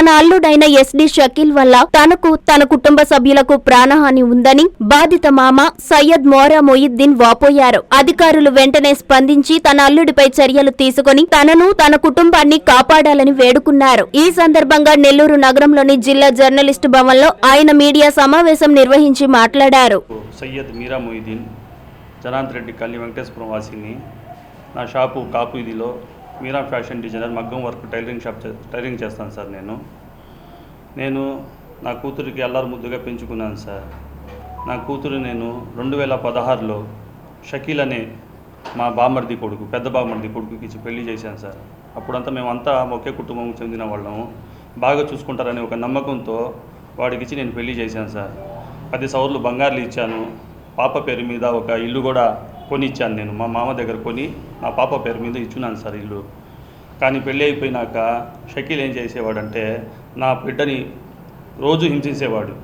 తన అల్లుడైన ఎస్డి షకీల్ వల్ల తనకు తన కుటుంబ సభ్యులకు ప్రాణహాని ఉందని బాధిత మామ సయ్యద్ మోరా మొయిద్దీన్ వాపోయారు. అధికారులు వెంటనే స్పందించి తన అల్లుడిపై చర్యలు తీసుకుని తనను తన కుటుంబాన్ని కాపాడాలని వేడుకున్నారు. ఈ సందర్భంగా నెల్లూరు నగరంలోని జిల్లా జర్నలిస్టు భవన్లో ఆయన మీడియా సమావేశం నిర్వహించి మాట్లాడారు. సయ్యద్ మీరా మొయిదీన్ జనాంత్ రెడ్డి కల్లి వెంకటేశ్వరం వాసిని నా షాపు కాపు ఇదిలో మీరా ఫ్యాషన్ డిజైనర్ మగ్గం వర్క్ టైలరింగ్ షాప్ టైలరింగ్ చేస్తాను సార్ నేను. నేను నా కూతురికి అల్లారు ముద్దుగా పెంచుకున్నాను సార్. నా కూతురు నేను రెండు వేల పదహారులో షకీల్ అనే మా బామర్ది కొడుకు పెద్ద బామర్ది కొడుకుకి ఇచ్చి పెళ్ళి చేశాను సార్. అప్పుడంతా మేమంతా ఒకే కుటుంబం చెందిన వాళ్ళము బాగా చూసుకుంటారనే ఒక నమ్మకంతో వాడికి ఇచ్చి నేను పెళ్ళి చేశాను సార్. పది సవర్లు బంగారులు ఇచ్చాను. పాప పేరు మీద ఒక ఇల్లు కూడా కొని ఇచ్చాను నేను. మా మామ దగ్గర కొని నా పాప పేరు మీద ఇచ్చున్నాను సార్ ఇల్లు. కానీ పెళ్ళి అయిపోయినాక షకీల్ ఏం చేసేవాడంటే నా బిడ్డని రోజు హింసించేవాడు.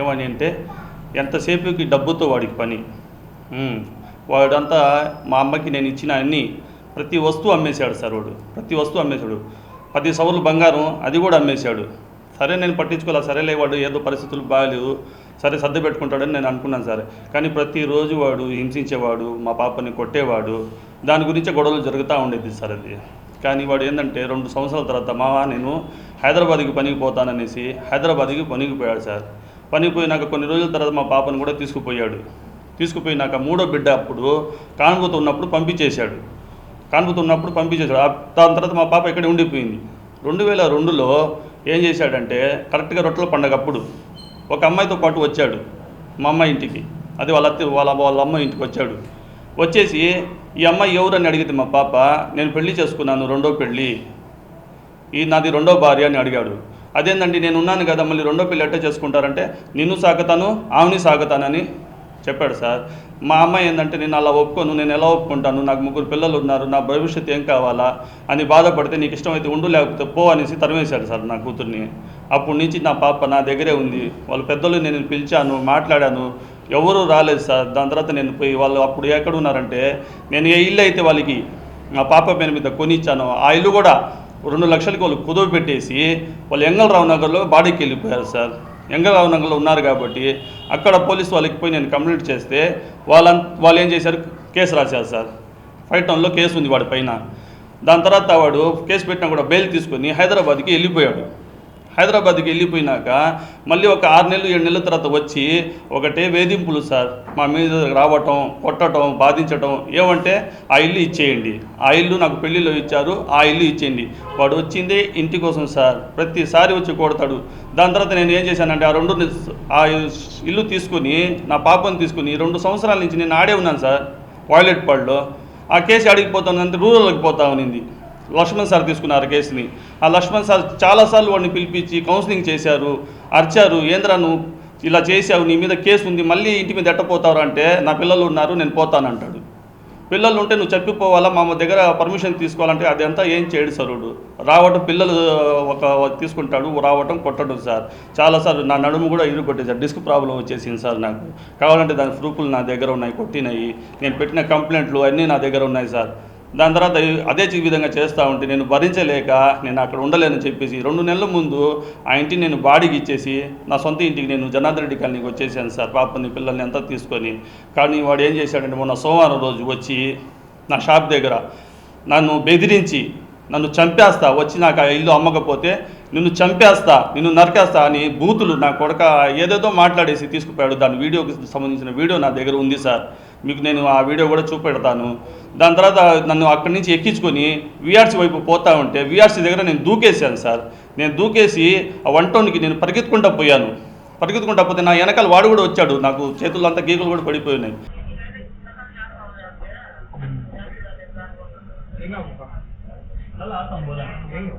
ఏమని అంటే ఎంతసేపుకి డబ్బుతో వాడికి పని? వాడంతా మా అమ్మకి నేను ఇచ్చిన అన్ని ప్రతి వస్తువు అమ్మేశాడు సార్ వాడు. ప్రతి వస్తువు అమ్మేశాడు. పది సవర్లు బంగారం అది కూడా అమ్మేశాడు. సరే నేను పట్టించుకోలే. సరేలే వాడు ఏదో పరిస్థితులు బాగాలేవు సరే సర్ది పెట్టుకుంటాడని నేను అనుకున్నాను సార్. కానీ ప్రతిరోజు వాడు హింసించేవాడు మా పాపని కొట్టేవాడు దాని గురించి గొడవలు జరుగుతూ ఉండేది సార్ అది. కానీ వాడు ఏంటంటే రెండు సంవత్సరాల తర్వాత మావా నేను హైదరాబాద్కి పనికి పోతాననేసి హైదరాబాద్కి పనికి పోయాడు సార్. పనికి పోయినాక కొన్ని రోజుల తర్వాత మా పాపను కూడా తీసుకుపోయాడు. తీసుకుపోయినాక మూడో బిడ్డ అప్పుడు కానుకతో ఉన్నప్పుడు పంపించేశాడు. కానుకతో ఉన్నప్పుడు పంపించేశాడు. ఆ- దాని తర్వాత మా పాప ఇక్కడే ఉండిపోయింది. రెండు వేల రెండులో ఏం చేశాడంటే కరెక్ట్గా రొట్టెల పండగ అప్పుడు ఒక అమ్మాయితో పాటు వచ్చాడు మా అమ్మాయి ఇంటికి. అది వాళ్ళ అత్త వాళ్ళ వాళ్ళ అమ్మ ఇంటికి వచ్చాడు. వచ్చేసి ఈ అమ్మాయి ఎవరని అడిగితే మా పాప నేను పెళ్ళి చేసుకున్నాను రెండో పెళ్ళి. ఈ నాది రెండో భార్య అని అడిగాడు. అదేందండి నేను ఉన్నాను కదా మళ్ళీ రెండో పెళ్ళి ఎట్ట చేసుకుంటారంటే నిన్ను సాగుతాను ఆమెని సాగుతానని చెప్పాడు సార్. మా అమ్మాయి ఏంటంటే నేను అలా ఒప్పుకోను నేను ఎలా ఒప్పుకుంటాను నాకు ముగ్గురు పిల్లలు ఉన్నారు నా భవిష్యత్తు ఏం కావాలా అని బాధపడితే నీకు ఇష్టమైతే ఉండు లేకపోతే పో అనేసి తరిమేశాడు సార్ నా కూతుర్ని. అప్పటి నుంచి నా పాప నా దగ్గరే ఉంది. వాళ్ళ పెద్దలు నేను పిలిచాను మాట్లాడాను. ఎవరు రాలేదు సార్. దాని తర్వాత నేను పోయి వాళ్ళు అప్పుడు ఎక్కడ ఉన్నారంటే నేను ఏ ఇల్లు అయితే వాళ్ళకి నా పాప పేరు మీద కొనిచ్చాను ఆ ఇల్లు కూడా రెండు లక్షలకి వాళ్ళు కుదువు పెట్టేసి వాళ్ళు ఎంగళరావు నగర్లో బాడీకి వెళ్ళిపోయారు సార్. ఎంగళరావు నగర్లో ఉన్నారు కాబట్టి అక్కడ పోలీసు వాళ్ళకి పోయి నేను కంప్లైంట్ చేస్తే వాళ్ళ వాళ్ళు ఏం చేశారు? కేసు రాశారు సార్. ఫైవ్ టౌన్లో కేసు ఉంది వాడి పైన. దాని తర్వాత వాడు కేసు పెట్టినా కూడా బెయిల్ తీసుకొని హైదరాబాద్కి వెళ్ళిపోయాడు. హైదరాబాద్కి వెళ్ళిపోయినాక మళ్ళీ ఒక ఆరు నెలలు ఏడు నెలల తర్వాత వచ్చి ఒకటే వేధింపులు సార్. మా మీద రావటం కొట్టడం బాధించటం. ఏమంటే ఆ ఇల్లు ఇచ్చేయండి. ఆ ఇల్లు నాకు పెళ్ళిలో ఇచ్చారు ఆ ఇల్లు ఇచ్చేయండి. వాడు వచ్చిందే ఇంటి కోసం సార్. ప్రతిసారి వచ్చి కొడతాడు. దాని తర్వాత నేను ఏం చేశానంటే ఆ రెండు ఆ ఇల్లు తీసుకుని నా పాపను తీసుకుని రెండు సంవత్సరాల నుంచి నేను ఆడే ఉన్నాను సార్. వాయిలెట్ పాడులో ఆ కేసు అడిగిపోతానంటే రూరల్కి పోతా ఉన్నింది. లక్ష్మణ్ సార్ తీసుకున్నారు కేసుని. ఆ లక్ష్మణ్ సార్ చాలాసార్లు వాడిని పిలిపించి కౌన్సిలింగ్ చేశారు అరిచారు ఏంద్రా నువ్వు ఇలా చేసావు నీ మీద కేసు ఉంది మళ్ళీ ఇంటి మీద ఎట్టపోతారు అంటే నా పిల్లలు ఉన్నారు నేను పోతానంటాడు పిల్లలు ఉంటే నువ్వు చెప్పిపోవాలా మా దగ్గర పర్మిషన్ తీసుకోవాలంటే అదంతా ఏం చేయడు సరుడు రావటం పిల్లలు ఒక తీసుకుంటాడు రావటం కొట్టడం సార్. చాలాసార్లు నా నడుము కూడా ఇరు సార్ డిస్క్ ప్రాబ్లం వచ్చేసింది సార్ నాకు. కావాలంటే దాని ప్రూఫ్లు నా దగ్గర ఉన్నాయి కొట్టినాయి. నేను పెట్టిన కంప్లైంట్లు అన్నీ నా దగ్గర ఉన్నాయి సార్. దాని తర్వాత అదే విధంగా చేస్తూ ఉంటే నేను భరించలేక నేను అక్కడ ఉండలేనని చెప్పేసి రెండు నెలల ముందు ఆ ఇంటిని నేను బాడీకి ఇచ్చేసి నా సొంత ఇంటికి నేను జనార్దన్ రెడ్డి కాలనీకి వచ్చేసాను సార్ పాపని పిల్లల్ని అంతా తీసుకొని. కానీ వాడు ఏం చేశాడంటే మొన్న సోమవారం రోజు వచ్చి నా షాప్ దగ్గర నన్ను బెదిరించి నన్ను చంపేస్తా వచ్చి నాకు ఆ ఇల్లు అమ్మకపోతే నిన్ను చంపేస్తా నిన్ను నరికేస్తా అని బూతులు నా కొడక ఏదేదో మాట్లాడేసి తీసుకుపోయాడు. దాని వీడియోకి సంబంధించిన వీడియో నా దగ్గర ఉంది సార్. మీకు నేను ఆ వీడియో కూడా చూపెడతాను. దాని తర్వాత నన్ను అక్కడి నుంచి ఎక్కించుకొని విఆర్సీ వైపు పోతా ఉంటే విఆర్సీ దగ్గర నేను దూకేశాను సార్. నేను దూకేసి ఆ వన్ టౌన్కి నేను పరిగెత్తుకుంటా పోయాను. పరిగెత్తుకుంటా పోతే నా వెనకాల వాడు కూడా వచ్చాడు. నాకు చేతుల్లో అంతా గీకులు కూడా పడిపోయినాయి. ಹೆಂಗ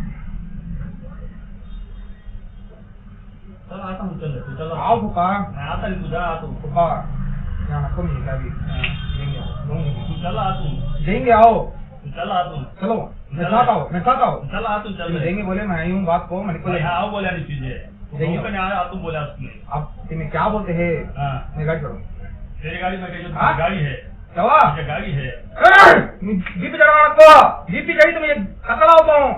चलो मैं मैं आ तू चल देंगे बोले मैं आई हूँ बात को मैंने बोले नहीं तुम्हें क्या बोलते हैं गाड़ी तेरी गाड़ी में गाड़ी है चवा गाड़ी है जीपी जीपी तो होता हूँ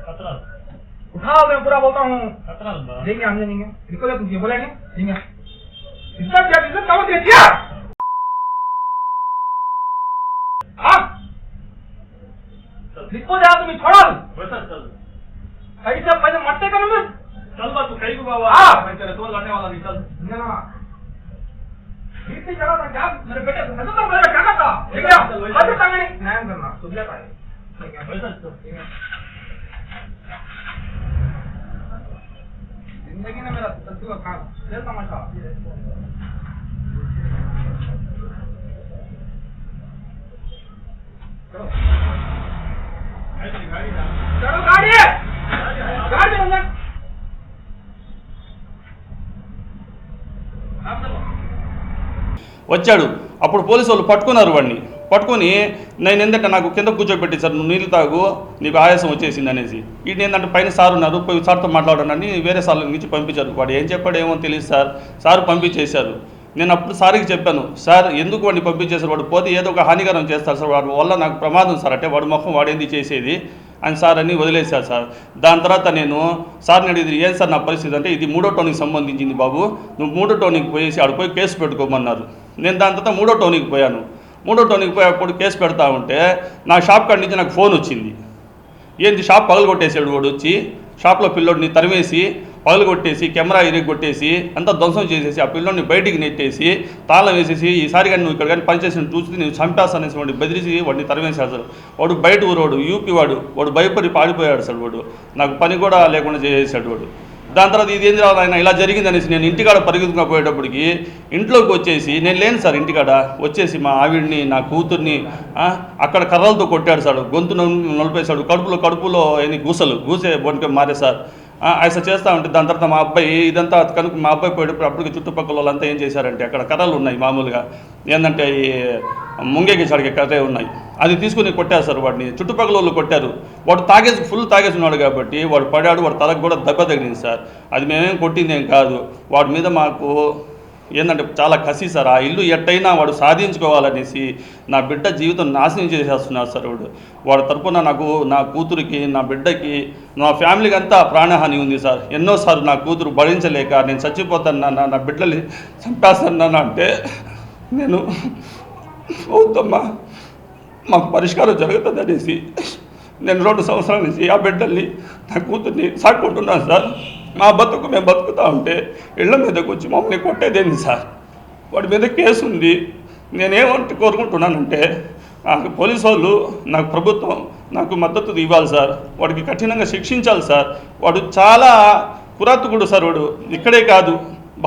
खतरा उठाओ मैं पूरा बोलता हूँ। देंगे हम देंगे। निकलो तुम ये बोला देंगे इज़्ज़त क्या इज़्ज़त बोलते क्या? हाँ। लिखो जा तुम्हें छोड़ो। सही से पैसे मरते का नंबर चल बा तू कहीं को बाबा। हाँ। मैं तेरे तो लड़ने वाला नहीं चल। ना। जीपी चढ़ा था क्या मेरे बेटे को तो मेरा क्या करता? ठीक है चल, वही कैसे तंग नहीं न्याय करना सुबह पाए ठीक है जिंदगी ने मेरा सत्तू का काम दिल तमाशा चलो ऐसी गाड़ी ना चलो गाड़ी गाड़ी चलो ना आप चलो వచ్చాడు అప్పుడు పోలీసు వాళ్ళు పట్టుకున్నారు వాడిని పట్టుకొని నేను ఎందుకంటే నాకు కింద కూర్చోబెట్టి సార్ నువ్వు నీళ్ళు తాగు నీకు ఆయాసం వచ్చేసింది అనేసి. వీటిని ఏంటంటే పైన సార్ ఉన్నారు పోయి సార్తో మాట్లాడనని వేరే సార్ల నుంచి పంపించారు. వాడు ఏం చెప్పాడు ఏమో తెలియదు సార్. సార్ పంపించేశారు. నేను అప్పుడు సార్కి చెప్పాను సార్ ఎందుకు వాడిని పంపించేశారు? వాడు పోతే ఏదో ఒక హానికరం చేస్తారు సార్. వాడి వల్ల నాకు ప్రమాదం సార్. అంటే వాడి ముఖం వాడేంది చేసేది? అని సార్ అని వదిలేశారు సార్. దాని తర్వాత నేను సార్ని అడిగింది ఏం సార్ నా పరిస్థితి? అంటే ఇది మూడో టోన్కి సంబంధించింది బాబు. నువ్వు మూడో టోన్కి పోయేసి ఆడ పోయి కేసు పెట్టుకోమన్నారు. నేను దాని తర్వాత మూడో టోన్కి పోయాను. మూడో టోన్కి పోయేప్పుడు కేసు పెడతా ఉంటే నా షాప్ కాడి నుంచి నాకు ఫోన్ వచ్చింది. ఏంది షాప్ పగలగొట్టేసాడు వాడు వచ్చి షాప్లో పిల్లోడిని తరిమేసి పగలగొట్టేసి కెమెరా ఇరగొట్టేసి అంతా ధ్వంసం చేసేసి ఆ పిల్లోడిని బయటికి నెట్టేసి తాళం వేసేసి ఈసారి కానీ నువ్వు ఇక్కడ కానీ పనిచేసిన చూసి నేను చంపేస్తానేసి వాడిని బెదిరిసి వాడిని తరిమేశాడు సార్. వాడు బయట ఊరోడు యూపీ వాడు వాడు భయపడి పాడిపోయాడు సార్ వాడు. నాకు పని కూడా లేకుండా చేసేసాడు వాడు. దాని తర్వాత ఇది ఏం ఆయన ఇలా జరిగిందనేసి నేను ఇంటికాడ పరిగెత్తుకుని పోయేటప్పటికి ఇంట్లోకి వచ్చేసి నేను లేను సార్ ఇంటికాడ వచ్చేసి మా ఆవిడ్ని నా కూతుర్ని అక్కడ కర్రలతో కొట్టాడు సార్ గొంతు నలిపేశాడు కడుపులో కడుపులో ఎన్ని గూసలు గూసే బొంటికి మారే సార్. ఆయన అసలు చేస్తా ఉంటే దాని తర్వాత మా అబ్బాయి ఇదంతా కనుక మా అబ్బాయి పోయేటప్పుడు అప్పటికి చుట్టుపక్కల వాళ్ళంతా ఏం చేశారంటే అక్కడ కర్రలు ఉన్నాయి మామూలుగా. ఏంటంటే ఈ ముంగేకి కర్రే ఉన్నాయి. అది తీసుకుని కొట్టారు సార్ వాడిని. చుట్టుపక్కల వాళ్ళు కొట్టారు. వాడు తాగేసి ఫుల్ తాగేసి ఉన్నాడు కాబట్టి వాడు పడాడు వాడు తలకు కూడా దెబ్బ తగిలింది సార్. అది మేమేం కొట్టింది ఏం కాదు. వాడి మీద మాకు ఏంటంటే చాలా కసి సార్. ఆ ఇల్లు ఎట్టయినా వాడు సాధించుకోవాలనేసి నా బిడ్డ జీవితం నాశనం చేసేస్తున్నారు సార్ వాడు. వాడి తరపున నాకు నా కూతురికి నా బిడ్డకి నా ఫ్యామిలీకి అంతా ప్రాణహాని ఉంది సార్. ఎన్నోసార్లు నా కూతురు భరించలేక నేను చచ్చిపోతాను నా బిడ్డల్ని చంపేస్తాను అంటే నేను అవుతమ్మా మాకు పరిష్కారం జరుగుతుంది అనేసి నేను రెండు సంవత్సరాల నుంచి ఆ బిడ్డల్ని నా కూతుర్ని సాక్కుంటున్నాను సార్. మా బతుకు మేము బతుకుతా ఉంటే ఇళ్ళ మీదకి వచ్చి మమ్మల్ని కొట్టేదేంది సార్? వాడి మీద కేసు ఉంది. నేనేమంటే కోరుకుంటున్నానంటే నాకు పోలీసు వాళ్ళు నాకు ప్రభుత్వం నాకు మద్దతు ఇవ్వాలి సార్. వాడికి కఠినంగా శిక్షించాలి సార్. వాడు చాలా కురాతుకుడు సార్ వాడు. ఇక్కడే కాదు.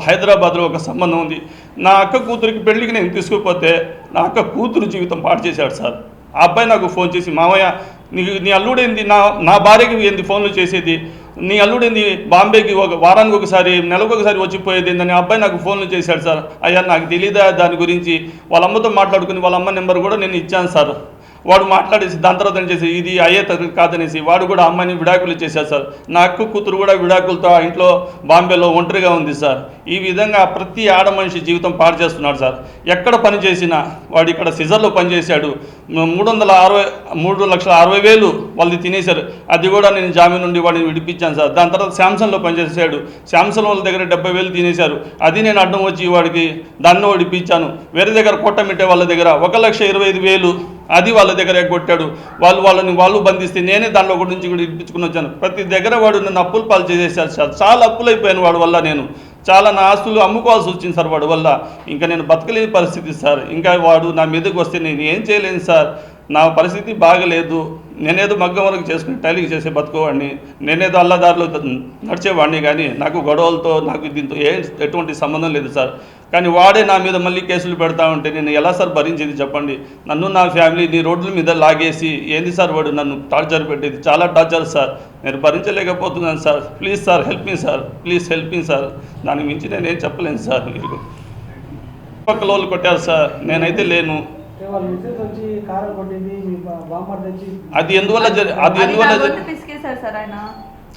హైదరాబాద్లో ఒక సంబంధం ఉంది. నా అక్క కూతురికి పెళ్ళికి నేను తీసుకుపోతే నా అక్క కూతురు జీవితం పాటు చేశాడు సార్. ఆ అబ్బాయి నాకు ఫోన్ చేసి మామయ్య నీ నీ అల్లుడేంది? నా నా భార్యకి ఏంది ఫోన్లు చేసేది? నీ అల్లుడేంది? బాంబేకి ఒక వారానికి ఒకసారి నెలకు ఒకసారి వచ్చిపోయేది ఏందని అబ్బాయి నాకు ఫోన్లు చేశాడు సార్. అయ్యా నాకు తెలీదా దాని గురించి? వాళ్ళ అమ్మతో మాట్లాడుకుని వాళ్ళ అమ్మ నెంబర్ కూడా నేను ఇచ్చాను సార్. వాడు మాట్లాడేసి దాని తర్వాత ఏం చేసి ఇది అయ్యే తరగతి కాదనేసి వాడు కూడా అమ్మాయిని విడాకులు ఇచ్చేసారు సార్. నా అక్క కూతురు కూడా విడాకులతో ఆ ఇంట్లో బాంబేలో ఒంటరిగా ఉంది సార్. ఈ విధంగా ప్రతి ఆడ మనిషి జీవితం పాడు చేస్తున్నాడు సార్. ఎక్కడ పని చేసినా వాడు ఇక్కడ సిజర్లో పనిచేశాడు మూడు వందల అరవై మూడు లక్షల అరవై వేలు వాళ్ళు తినేశారు. అది కూడా నేను జామీన్ నుండి వాడిని విడిపించాను సార్. దాని తర్వాత శాంసంగ్లో పనిచేసాడు శాంసంగ్ వాళ్ళ దగ్గర డెబ్బై వేలు తినేశారు. అది నేను అడ్డం వచ్చి వాడికి దాన్ని విడిపించాను. వేరే దగ్గర కొట్టమిట్టే వాళ్ళ దగ్గర ఒక లక్ష ఇరవై ఐదు వేలు అది వాళ్ళ దగ్గర కొట్టాడు. వాళ్ళు వాళ్ళని వాళ్ళు బంధిస్తే నేనే దాంట్లో ఒకటి నుంచి కూడా ఇప్పించుకుని వచ్చాను. ప్రతి దగ్గర వాడు నన్ను అప్పులు పాలు చేసేసాడు సార్. చాలా అప్పులు అయిపోయాను వాడి వల్ల నేను. చాలా నా ఆస్తులు అమ్ముకోవాల్సి వచ్చింది సార్ వాడి వల్ల. ఇంకా నేను బతకలేని పరిస్థితి సార్. ఇంకా వాడు నా మీదకి వస్తే నేను ఏం చేయలేను సార్. నా పరిస్థితి బాగలేదు. నేనేదో మగ్గం వరకు చేసుకుని టైలింగ్ చేసే బతుకోవాడిని. నేనేదో అల్లదారిలో నడిచేవాడిని. కానీ నాకు గొడవలతో నాకు దీంతో ఏ ఎటువంటి సంబంధం లేదు సార్. కానీ వాడే నా మీద మళ్ళీ కేసులు పెడతా ఉంటే నేను ఎలా సార్ భరించేది చెప్పండి? నన్ను నా ఫ్యామిలీని రోడ్ల మీద లాగేసి ఏంది సార్ వాడు నన్ను టార్చర్ పెట్టేది? చాలా టార్చర్ సార్. నేను భరించలేకపోతున్నాను sir. Please sir help me sir. Please help me sir. దాని మించి నేనేం చెప్పలేను సార్ మీరు పక్కల వాళ్ళు కొట్టారు సార్. నేనైతే లేను. అది ఎందువల్ల అది ఎందువల్ల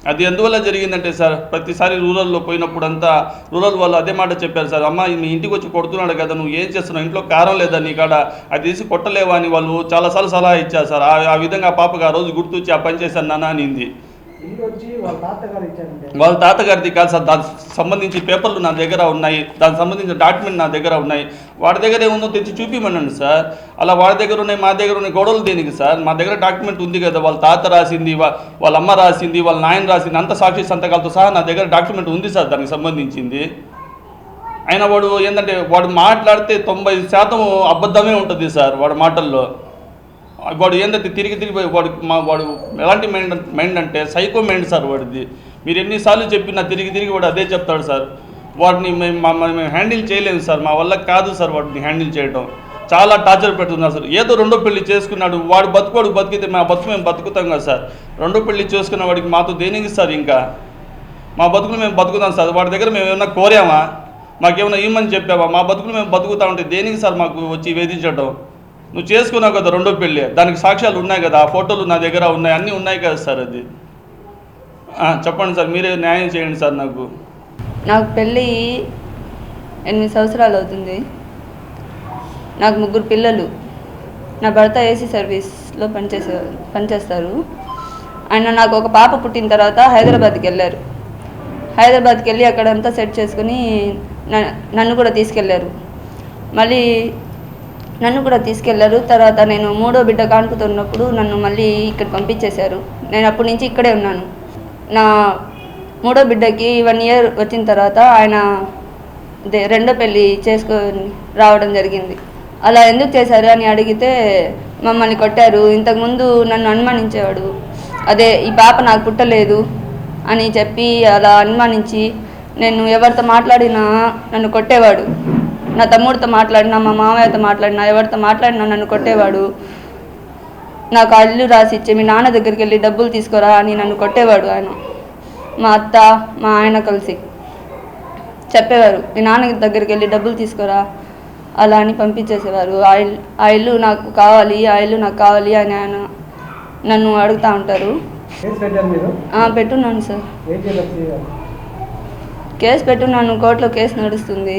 అది ఎందువల్ల జరిగిందంటే సార్ ప్రతిసారి రూరల్లో పోయినప్పుడు అంతా రూరల్ వాళ్ళు అదే మాట చెప్పారు సార్ అమ్మ మీ ఇంటికి వచ్చి కొడుతున్నాడు కదా నువ్వు ఏం చేస్తున్నావు? ఇంట్లో కారం లేదా నీ కాడ? అది తీసి కొట్టలేవా? అని వాళ్ళు చాలాసార్లు సలహా ఇచ్చారు సార్. ఆ విధంగా ఆ పాపకు ఆ రోజు గుర్తొచ్చి ఆ పని చేశాను నాన్న అనింది వాళ్ళ వాళ్ళ తాతగారిది కాదు సార్ దానికి సంబంధించి పేపర్లు నా దగ్గర ఉన్నాయి దానికి సంబంధించిన డాక్యుమెంట్ నా దగ్గర ఉన్నాయి. వాడి దగ్గర ఏముందో తెచ్చి చూపిమనండి సార్. అలా వాడి దగ్గర ఉన్నాయి మా దగ్గర ఉన్నాయి గొడవలు దేనికి సార్? మా దగ్గర డాక్యుమెంట్ ఉంది కదా వాళ్ళ తాత రాసింది వాళ్ళ అమ్మ రాసింది వాళ్ళ నాయన రాసింది అంత సాక్షి సంతకాలతో సహా నా దగ్గర డాక్యుమెంట్ ఉంది సార్ దానికి సంబంధించింది. అయినా వాడు ఏంటంటే వాడు మాట్లాడితే తొంభై శాతం అబద్ధమే ఉంటుంది సార్ వాడి మాటల్లో. వాడు ఏంటంటే తిరిగి తిరిగి వాడు మా వాడు ఎలాంటి మైండ్ మైండ్ అంటే సైకో మైండ్ సార్ వాడిది. మీరు ఎన్నిసార్లు చెప్పినా తిరిగి తిరిగి వాడు అదే చెప్తాడు సార్. వాడిని మేము మేము హ్యాండిల్ చేయలేము సార్. మా వల్ల కాదు సార్ వాడిని హ్యాండిల్ చేయడం చాలా టార్చర్ పెడుతున్నారు సార్. ఏదో రెండో పెళ్ళి చేసుకున్నాడు. వాడు బతుకోడు బతికితే మా బతుకు మేము బతుకుతాం కదా సార్. రెండో పెళ్ళి చేసుకున్న వాడికి మాతో దేనికి సార్ ఇంకా? మా బతుకులు మేము బతుకుతాం సార్. వాడి దగ్గర మేము ఏమైనా కోరామా? మాకేమైనా ఇమ్మని చెప్పావా? మా బతుకులు మేము బతుకుతా ఉంటే దేనికి సార్ మాకు వచ్చి వేధించడం నువ్వు చేసుకున్నావు కదా రెండో పెళ్ళి. దానికి సాక్ష్యాలు ఉన్నాయి కదా ఆ ఫోటోలు నా దగ్గర ఉన్నాయి అన్నీ ఉన్నాయి కదా సార్ అది. చెప్పండి సార్ మీరే న్యాయం చేయండి సార్ నాకు. నాకు పెళ్ళి ఎనిమిది సంవత్సరాలు అవుతుంది. నాకు ముగ్గురు పిల్లలు. నా భర్త ఏసీ సర్వీస్లో పనిచేసే పనిచేస్తారు. ఆయన నాకు ఒక పాప పుట్టిన తర్వాత హైదరాబాద్కి వెళ్ళారు. హైదరాబాద్కి వెళ్ళి అక్కడంతా సెట్ చేసుకుని నన్ను కూడా తీసుకెళ్ళారు. మళ్ళీ నన్ను కూడా తీసుకెళ్ళారు. తర్వాత నేను మూడో బిడ్డ కానుకుతున్నప్పుడు నన్ను మళ్ళీ ఇక్కడ పంపించేశారు. నేను అప్పటి నుంచి ఇక్కడే ఉన్నాను. నా మూడో బిడ్డకి వన్ ఇయర్ వచ్చిన తర్వాత ఆయన దే- రెండో పెళ్ళి చేసుకొని రావడం జరిగింది. అలా ఎందుకు చేశారు అని అడిగితే మమ్మల్ని కొట్టారు. ఇంతకుముందు నన్ను అనుమానించేవాడు. అదే ఈ పాప నాకు పుట్టలేదు అని చెప్పి అలా అనుమానించి నేను ఎవరితో మాట్లాడినా నన్ను కొట్టేవాడు. నా తమ్ముడితో మాట్లాడినా మా మామయ్యతో మాట్లాడినా ఎవరితో మాట్లాడినా నన్ను కొట్టేవాడు. నాకు ఆ ఇల్లు రాసి ఇచ్చి మీ నాన్న దగ్గరికి వెళ్ళి డబ్బులు తీసుకురా అని నన్ను కొట్టేవాడు ఆయన. మా అత్త మా ఆయన కలిసి చెప్పేవారు మీ నాన్న దగ్గరికి వెళ్ళి డబ్బులు తీసుకురా అలా అని పంపించేసేవారు. ఆ ఇల్లు ఆ ఇల్లు నాకు కావాలి ఆ ఇల్లు నాకు కావాలి అని ఆయన నన్ను అడుగుతూ ఉంటారు. కేసు పెట్టారు మీరు? "ఆ, పెట్టున్నాను సార్. కేసు పెట్టున్నాను కోర్టులో కేసు నడుస్తుంది.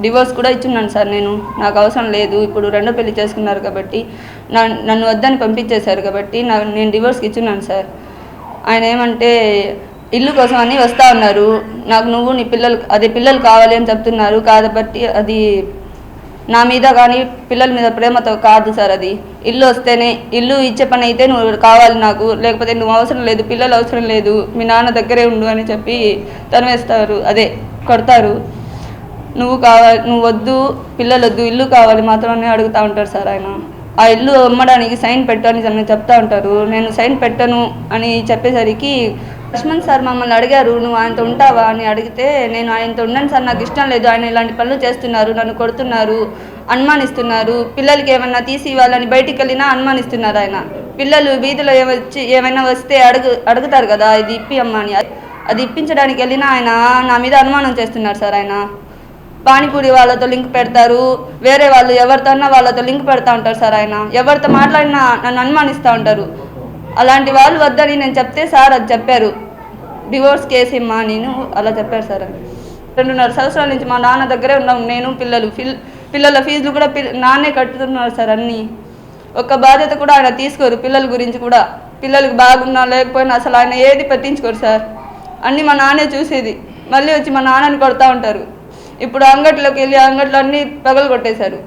డివోర్స్ కూడా ఇచ్చున్నాను సార్ నేను. నాకు అవసరం లేదు. ఇప్పుడు రెండో పెళ్ళి చేసుకున్నారు కాబట్టి నా- నన్ను వద్దని పంపించేశారు కాబట్టి నా నేను డివోర్స్కి ఇచ్చున్నాను సార్. ఆయన ఏమంటే ఇల్లు కోసం అని వస్తా ఉన్నారు నాకు నువ్వు నీ పిల్లలు అదే పిల్లలు కావాలి అని చెప్తున్నారు. కాబట్టి అది నా మీద కానీ పిల్లల మీద ప్రేమతో కాదు సార్ అది. ఇల్లు వస్తేనే ఇల్లు ఇచ్చే పని అయితే నువ్వు కావాలి నాకు. లేకపోతే నువ్వు అవసరం లేదు పిల్లలు అవసరం లేదు. మీ నాన్న దగ్గరే ఉండు అని చెప్పి తరివేస్తారు అదే కొడతారు. నువ్వు కావాలి నువ్వు వద్దు పిల్లలు వద్దు ఇల్లు కావాలి మాత్రమే అడుగుతూ ఉంటారు సార్ ఆయన. ఆ ఇల్లు అమ్మడానికి సైన్ పెట్టు అని చెప్తా ఉంటారు. నేను సైన్ పెట్టను అని చెప్పేసరికి లక్ష్మణ్ సార్ మమ్మల్ని అడిగారు నువ్వు ఆయనతో ఉంటావా? అని అడిగితే నేను ఆయనతో ఉన్నాను సార్ నాకు ఇష్టం లేదు. ఆయన ఇలాంటి పనులు చేస్తున్నారు నన్ను కొడుతున్నారు అనుమానిస్తున్నారు. పిల్లలకి ఏమైనా తీసి ఇవ్వాలని బయటికి వెళ్ళినా అనుమానిస్తున్నారు ఆయన. పిల్లలు వీధిలో ఏమొచ్చి ఏమైనా వస్తే అడుగు అడుగుతారు కదా ఇది ఇప్పి అమ్మ అని. అది ఇప్పించడానికి వెళ్ళినా ఆయన నా మీద అనుమానం చేస్తున్నారు సార్ ఆయన. పానీపూరి వాళ్ళతో లింక్ పెడతారు వేరే వాళ్ళు ఎవరితో అన్నా వాళ్ళతో లింక్ పెడతా ఉంటారు సార్ ఆయన. ఎవరితో మాట్లాడినా నన్ను అనుమానిస్తూ ఉంటారు. అలాంటి వాళ్ళు వద్దని నేను చెప్తే సార్ అది చెప్పారు. డివోర్స్ కేసు ఇమ్మా నేను? అలా చెప్పారు సార్ అది రెండున్నర సంవత్సరాల నుంచి మా నాన్న దగ్గరే ఉన్నాం నేను పిల్లలు. పిల్లల ఫీజులు కూడా పిల్ నాన్నే కట్టుతున్నారు సార్ అన్నీ. ఒక్క బాధ్యత కూడా ఆయన తీసుకోరు పిల్లల గురించి కూడా. పిల్లలకు బాగున్నా లేకపోయినా అసలు ఆయన ఏది పట్టించుకోరు సార్. అన్నీ మా నాన్నే చూసేది. మళ్ళీ వచ్చి మా నాన్నని కొడతా ఉంటారు. ఇప్పుడు అంగట్లోకి వెళ్ళి అంగట్లో అన్నీ పగలు కొట్టేశారు.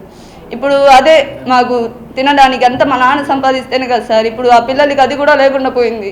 ఇప్పుడు అదే మాకు తినడానికి అంతా మా నాన్న సంపాదిస్తేనే కదా సార్ ఇప్పుడు ఆ పిల్లలకి అది కూడా లేకుండా పోయింది.